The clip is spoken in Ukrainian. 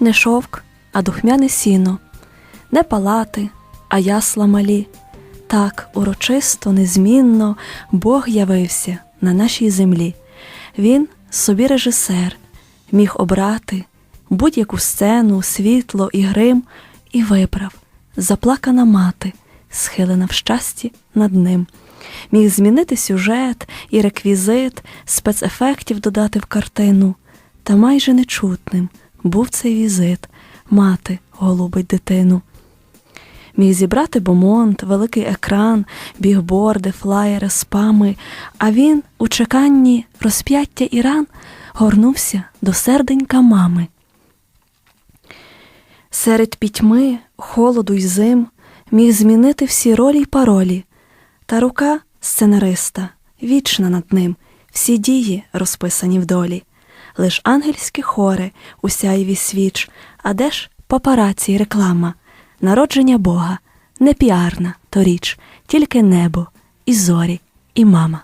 не шовк, а духмяне сіно, не палати, а ясла малі. Так урочисто, незмінно Бог явився на нашій землі. Він собі режисер, міг обрати будь-яку сцену, світло і грим, і вибрав заплакана мати, схилена в щасті над ним. Міг змінити сюжет і реквізит, спецефектів додати в картину, та майже нечутним був цей візит мати голубить дитину. Міг зібрати бомонд, великий екран, бігборди, флаєри, спами, а він у чеканні розп'яття і ран горнувся до серденька мами. Серед пітьми, холоду й зим міг змінити всі ролі й паролі, та рука сценариста вічна над ним, всі дії розписані в долі. Лиш ангельські хори у свіч, а де ж папараці й реклама, народження Бога, не піарна то річ, тільки небо, і зорі, і мама.